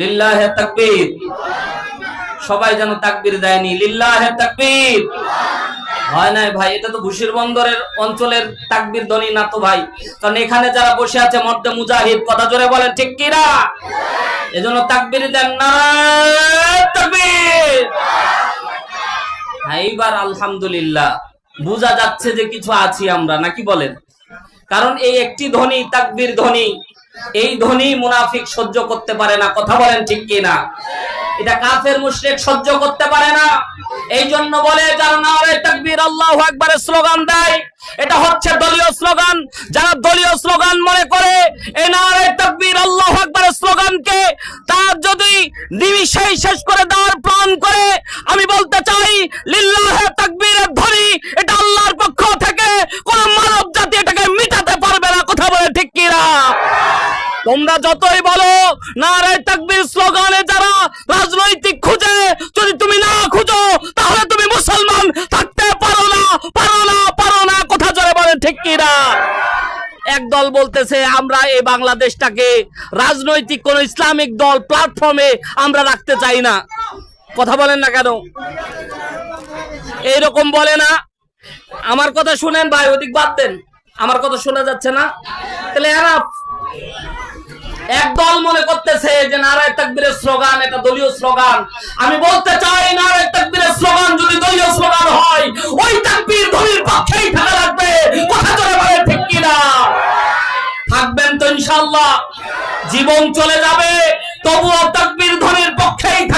লিল্লাহে তাকবীর। সবাই যেন তাকবীর দেয়নি। লিল্লাহে তাকবীর। হয় ভাই? এটা তো ঘুষির বন্দরের অঞ্চলের তাকবীর ধ্বনি না তো ভাই? কারণ এখানে যারা বসে আছে মুজাহিদ কথা জোরে বলেন ঠিক কিরা এজন্য দেন না। হ্যাঁ, এইবার আলহামদুলিল্লাহ। বোঝা যাচ্ছে যে কিছু আছি আমরা নাকি বলেন? কারণ এই একটি ধ্বনি তাকবীর ধ্বনি এই ধ্বনি মুনাফিক সহ্য করতে পারে না, কথা বলেন ঠিক কি না এটা কাফের মুশরিক সহ্য করতে পারে না। এই জন্য বলে, যারা নারে তাকবীর, আল্লাহু আকবারের স্লোগান দেয়, এটা হচ্ছে দলীয় স্লোগান। যারা দলীয় স্লোগান মনে করে, এই নারে তাকবীর, আল্লাহু আকবারের স্লোগানকে তার যদি নিমিষেই শেষ করে দেওয়ার প্ল্যান করে, আমি বলতে চাই, লিল্লাহে তাকবীরের ধ্বনি, এটা আল্লাহর পক্ষ থেকে কোন মানব জাতি এটাকে মিটাতে পারবে না কথা বলে ঠিক কিনা তোমরা যতই বলো, নারায় তাকবীর স্লোগানে যারা রাজনৈতিক খুঁজে, যদি তুমি না খুঁজো, তাহলে তুমি মুসলমান। থাকতে পারো না পারো না পারো না, কথা জোরে বলে ঠিক কিনা এক দল বলতেছে, আমরা এই বাংলাদেশটাকে রাজনৈতিক কোন ইসলামিক দল প্ল্যাটফর্মে আমরা রাখতে চাই না। কথা বলেন না কেন? এইরকম বলে না। আমার কথা শুনেন ভাই, ওদিক বাদ দেন। আমার কথা শোনা যাচ্ছে না। তাহলে এনাফ। এক দল মনে করতেছে যে নারায় তাকবীরের স্লোগান এটা দলীয় স্লোগান। আমি বলতে চাই, নারায় তাকবীরের স্লোগান যদি দলীয় স্লোগান হয়, ওই তাকবীর ধ্বনির পক্ষেই থাকা লাগবে। কথা চলে বলে ঠিক কিনা? থাকবেন তো ইনশাআল্লাহ। জীবন চলে যাবে, তবুও তাকবীর ধ্বনির পক্ষেই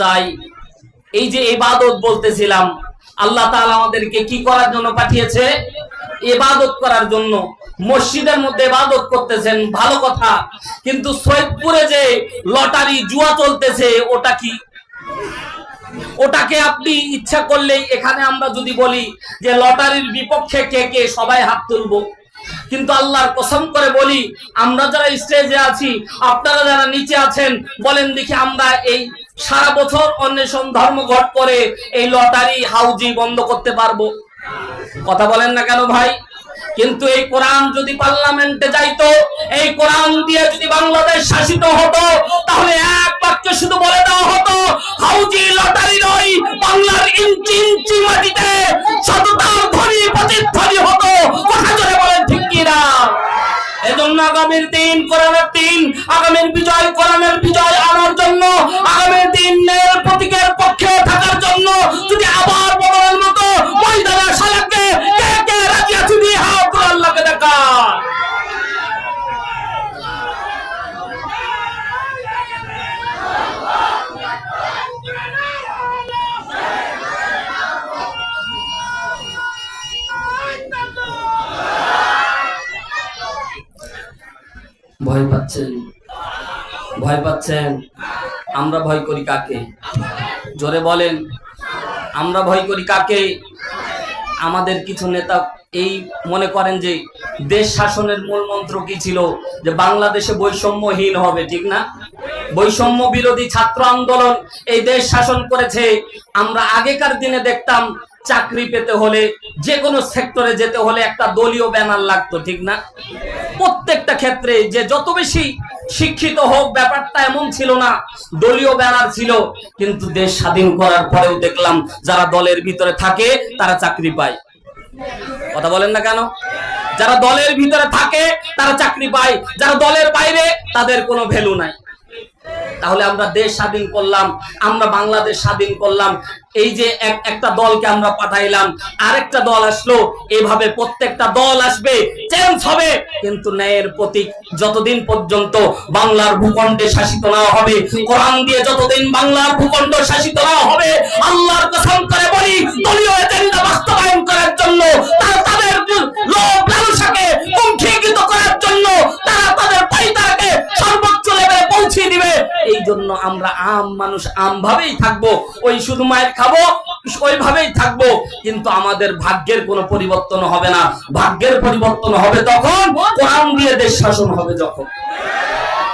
চাই। এই যে ইবাদত বলতেছিলাম, আল্লাহ তাআলা আমাদেরকে কি করার জন্য পাঠিয়েছে? ইবাদত করার জন্য। মসজিদের মধ্যে ইবাদত করতেছেন, ভালো কথা। কিন্তু সৈয়দপুরে যে লটারি জুয়া চলতেছে, ওটা কি? ওটাকে আপনি ইচ্ছা করলেই এখানে আমরা যদি বলি যে লটারির বিপক্ষে কে কে সবাই হাত তুলবো। কিন্তু আল্লাহর কসম করে বলি, আমরা যারা স্টেজে আছি, আপনারা যারা নিচে আছেন, বলেন দেখি আমরা এই সারা বছর অন্বেষণ ধর্মঘট করে এই লটারি হাউজি বন্ধ করতে পারব। কথা বলেন না কেন ভাই? কিন্তু এই কোরআন যদি পার্লামেন্টে যাইতো, এই কোরআন দিয়ে যদি বাংলাদেশ শাসিত হতো, তাহলে এক বাক্যে শুধু বলে দেওয়া হতো, হাউজি লটারি নয়, বাংলার ইঞ্চি ইঞ্চি মাটিতে সততার ধ্বনি, প্রতিধ্বনি হতো। কথা জোরে বলেন আগামীর দিন কোরআনের দিন আগামীর বিজয় কোরআনের বিজয় আনার জন্য আগামীর দিন ভয় পাচ্ছেন? ভয় পাচ্ছেন? আমরা ভয় করি কাকে? জোরে বলেন, আমরা ভয় করি কাকে? আমাদের কিছু নেতা এই মনে করেন যে দেশ শাসনের মূল মন্ত্র কি ছিল? যে বাংলাদেশে বৈষম্যহীন হবে, ঠিক না? বৈষম্য বিরোধী ছাত্র আন্দোলন এই দেশ শাসন করেছে। আমরা আগেকার দিনে দেখতাম চাকরি পেতে হলে যে কোনো সেক্টরে যেতে হলে একটা দলীয় ব্যানার লাগতো, ঠিক না? প্রত্যেকটা ক্ষেত্রে যে যত বেশি শিক্ষিত হোক, ব্যাপারটা এমন ছিল না, দলীয় ব্যানার ছিল, কিন্তু দেশ স্বাধীন করার পরেও দেখলাম যারা দলের ভিতরে থাকে, তারা চাকরি পায়। কথা বলেন না কেন? যারা দলের ভিতরে থাকে, তারা চাকরি পায়। যারা দলের বাইরে, তাদের কোনো ভ্যালু নাই। তাহলে আমরা দেশ স্বাধীন করলাম, আমরা বাংলাদেশ স্বাধীন করলাম। এই যে এক, একটা দলকে আমরা পাঠাইলাম, আরেকটা দল আসলো, এভাবে প্রত্যেকটা দল আসবে চেঞ্জ হবে। কিন্তু ন্যায়ের প্রতীক যতদিন পর্যন্ত বাংলার ভূখণ্ডে শাসিত না হবে, কোরআন দিয়ে যতদিন বাংলার ভূখণ্ড শাসিত না হবে, আল্লাহর কসম করে বলি, দলীয় এজেন্ডা বাস্তবায়ন করার জন্য তাদের লোভ লালসাকে এই জন্য আমরা আম মানুষ, আম ভাবেই থাকব। ওই শুধু মায়ের খাব, ওইভাবেই থাকব। কিন্তু আমাদের ভাগ্যের কোনো পরিবর্তন হবে না। ভাগ্যের পরিবর্তন হবে তখন, কোরআন দিয়ে দেশ শাসন হবে যখন।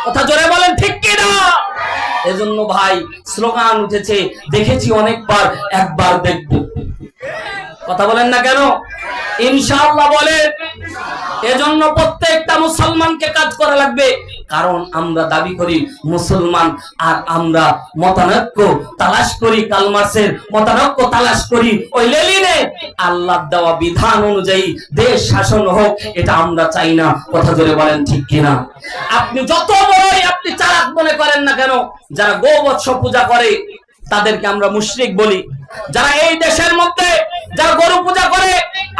কথা জোরে বলেন, ঠিক কি না এজন্য ভাই, স্লোগান উঠেছে, দেখেছি অনেকবার, একবার দেখব। কথা বলেন না কেন? ইনশাআল্লাহ বলে এজন্য প্রত্যেকটা মুসলমানকে কাজ করা লাগবে। কারণ আমরা দাবি করি মুসলমান আর আমরা মতানৈক্য তালাশ করি কালমাসের মতানৈক্য তালাশ করি, ওই লেলিনে আল্লাহ দেওয়া বিধান অনুযায়ী দেশ শাসন হোক, এটা আমরা চাই না। কথা ধরে বলেন ঠিক কিনা? আপনি যত বড়ই আপনি চালাক মনে করেন না কেন, যারা গোবৎস পূজা করে, তাদেরকে আমরা মুশরিক বলি। যারা এই দেশের মধ্যে যারা গরু পূজা করে,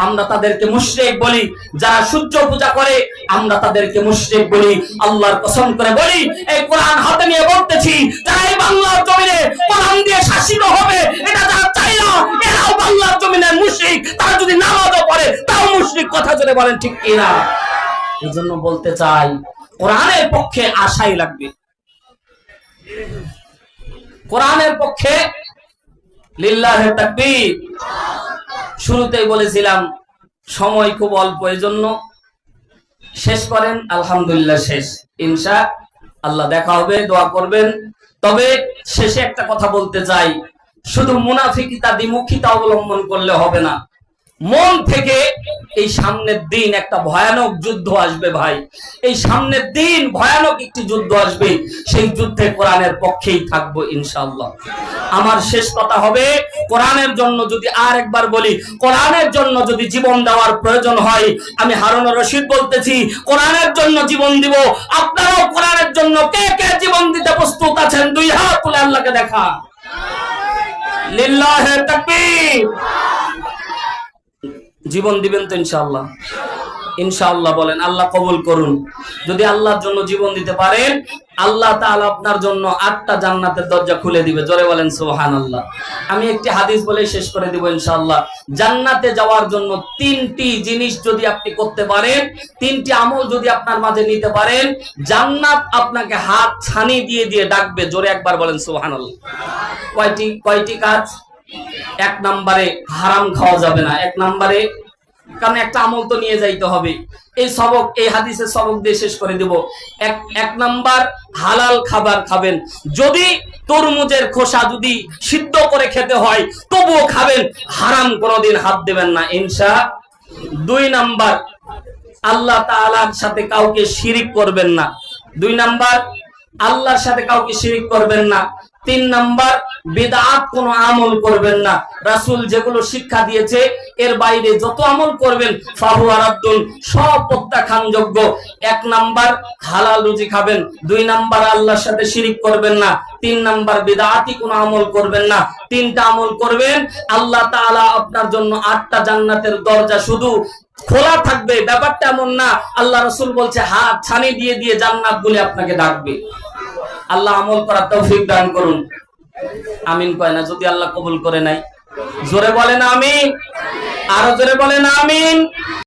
আমরা তাদেরকে মুশরিক বলি। যারা সূর্য পূজা করে, আমরা তাদেরকে মুশরিক বলি। আল্লাহর কসম করে বলি, এই কোরআন হাতে নিয়ে বলতেছি, যারা এই বাংলার জমিনে কোরআন দিয়ে শাসিত হবে, এটা যারা চাই না, এরাও বাংলার জমিনের মুশরিক। তারা যদি নামাজও পড়ে, তাও মুশরিক কথা জোরে বলেন ঠিক কিনা? এই জন্য বলতে চাই, কোরআনের পক্ষে আশাই লাগবে। কোরআনের পক্ষে লিল্লাহে তাকবীর। শুরুতেই বলেছিলাম, সময় খুব অল্প এজন্য শেষ করেন, আলহামদুলিল্লাহ শেষ। ইনশা আল্লাহ দেখা হবে, দোয়া করবেন। তবে শেষে একটা কথা বলতে চাই, শুধু মুনাফিকিতা দ্বিমুখিতা অবলম্বন করলে হবে না। মন থেকে এই সামনের দিন একটা ভয়ানক যুদ্ধ আসবে ভাই। এই সামনের দিন ভয়ানক একটি যুদ্ধ আসবে। সেই যুদ্ধে কোরআনের পক্ষেই থাকব ইনশাআল্লাহ। আমার শেষ কথা হবে, কোরআনের জন্য যদি আর একবার বলি, কোরআনের জন্য যদি জীবন দেওয়ার প্রয়োজন হয়, আমি হারুন রশিদ বলতেছি, কোরআনের জন্য জীবন দিব। আপনারাও কোরআনের জন্য কে কে জীবন দিতে প্রস্তুত আছেন, দুই হাত তুলে আল্লাহকে দেখা। লিল্লাহে তাকবীর। জীবন দিবেন তো ইনশাআল্লাহ। ইনশাআল্লাহ বলেন, আল্লাহ কবুল করুন। যদি আল্লাহর জন্য জীবন দিতে পারেন, আল্লাহ তাআলা আপনার জন্য আটটা জান্নাতের দরজা খুলে দিবে। জোরে বলেন, সুবহানাল্লাহ। আমি একটি হাদিস বলে শেষ করে দিব ইনশাআল্লাহ। জান্নাতে যাওয়ার জন্য তিনটি জিনিস যদি আপনি করতে পারেন, তিনটি আমল যদি আপনার মাঝে নিতে পারেন, জান্নাত আপনাকে হাত ছানি দিয়ে দিয়ে ডাকবে। জোরে একবার বলেন, সুবহানাল্লাহ। কয়টি কয়টি কাজ? এক নম্বরে হারাম খাওয়া যাবে না। এক নম্বরে কারণ একটা আমল তো নিয়ে যাইতে হবে। এই সবক, এই হাদিসের সবক দিয়ে শেষ করে দেব। এক এক নাম্বার, হালাল খাবার খাবেন। যদি তরমুজের খোসা যদি সিদ্ধ করে খেতে হয়, তবুও খাবেন। হারাম কোনোদিন হাত দেবেন না, ইনশা। দুই নাম্বার, আল্লাহ তাআলার সাথে কাউকে শিরিক করবেন না। দুই নাম্বার, আল্লাহর সাথে কাউকে শিরিক করবেন না। তিন নাম্বার, বেদাত কোনো আমল করবেন না। রাসূল যেগুলো শিক্ষা দিয়েছে, এর বাইরে যত আমল করবেন, ফাহু আরাদ্দুন সব প্রত্যাখ্যানযোগ্য। এক নাম্বার, হালাল রুজি খাবেন। দুই নাম্বার, আল্লাহর সাথে শিরিক করবেন না। তিন নাম্বার বেদাতি কোনো আমল করবেন না। তিনটা আমল করবেন, আল্লাহ তাআলা আপনার জন্য আটটা জান্নাতের দরজা শুধু খোলা থাকবে। ব্যাপারটা এমন না। আল্লাহ রসুল বলছে, হাত ছানি দিয়ে দিয়ে জান্নাত বলে আপনাকে ডাকবে। আল্লাহ আমল করার তৌফিক দান করুন। আমিন কয় না, যদি আল্লাহ কবুল করে নাই। জোরে বলেন আমিন। আরও জোরে বলেন আমিন।